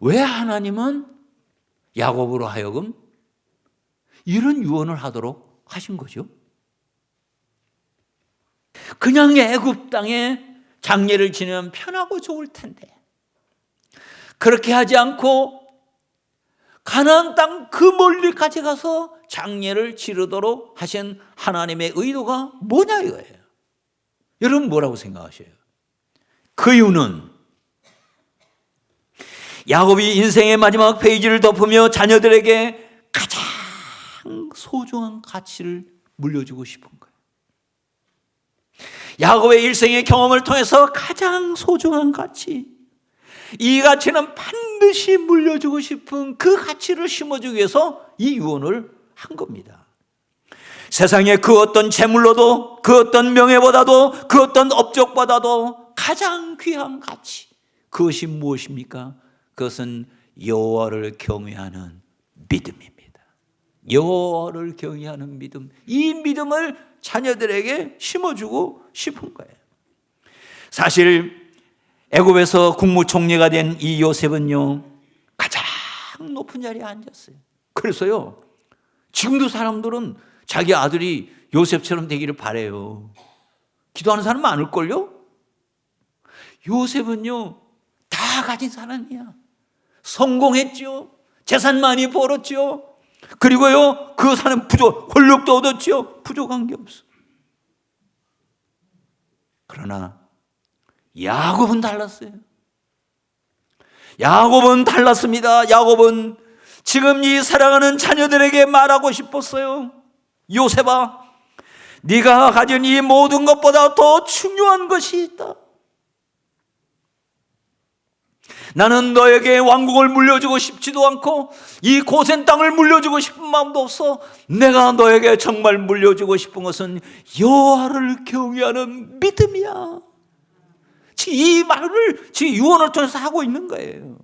왜 하나님은 야곱으로 하여금 이런 유언을 하도록 하신 거죠? 그냥 애굽 땅에 장례를 지내면 편하고 좋을 텐데 그렇게 하지 않고 가나안 땅 그 멀리까지 가서 장례를 치르도록 하신 하나님의 의도가 뭐냐 이거예요. 여러분 뭐라고 생각하셔요? 그 이유는 야곱이 인생의 마지막 페이지를 덮으며 자녀들에게 가장 소중한 가치를 물려주고 싶은 거예요. 야곱의 일생의 경험을 통해서 가장 소중한 가치, 이 가치는 반드시 물려주고 싶은 그 가치를 심어주기 위해서 이 유언을 한 겁니다. 세상의 그 어떤 재물로도, 그 어떤 명예보다도, 그 어떤 업적보다도 가장 귀한 가치, 그것이 무엇입니까? 그것은 여호와를 경외하는 믿음입니다. 여호와를 경외하는 믿음, 이 믿음을 자녀들에게 심어주고 싶은 거예요. 사실 애굽에서 국무총리가 된 이 요셉은요 가장 높은 자리에 앉았어요. 그래서요 지금도 사람들은 자기 아들이 요셉처럼 되기를 바래요. 기도하는 사람 많을걸요? 요셉은요 다 가진 사람이야. 성공했죠. 재산 많이 벌었죠. 그리고요 그 사람 부족 권력도 얻었죠. 부족한 게 없어. 그러나 야곱은 달랐어요. 야곱은 달랐습니다. 야곱은 지금 이 사랑하는 자녀들에게 말하고 싶었어요. 요셉아, 네가 가진 이 모든 것보다 더 중요한 것이 있다. 나는 너에게 왕국을 물려주고 싶지도 않고 이 고센 땅을 물려주고 싶은 마음도 없어. 내가 너에게 정말 물려주고 싶은 것은 여호와를 경외하는 믿음이야. 지금 이 말을 지금 유언을 통해서 하고 있는 거예요.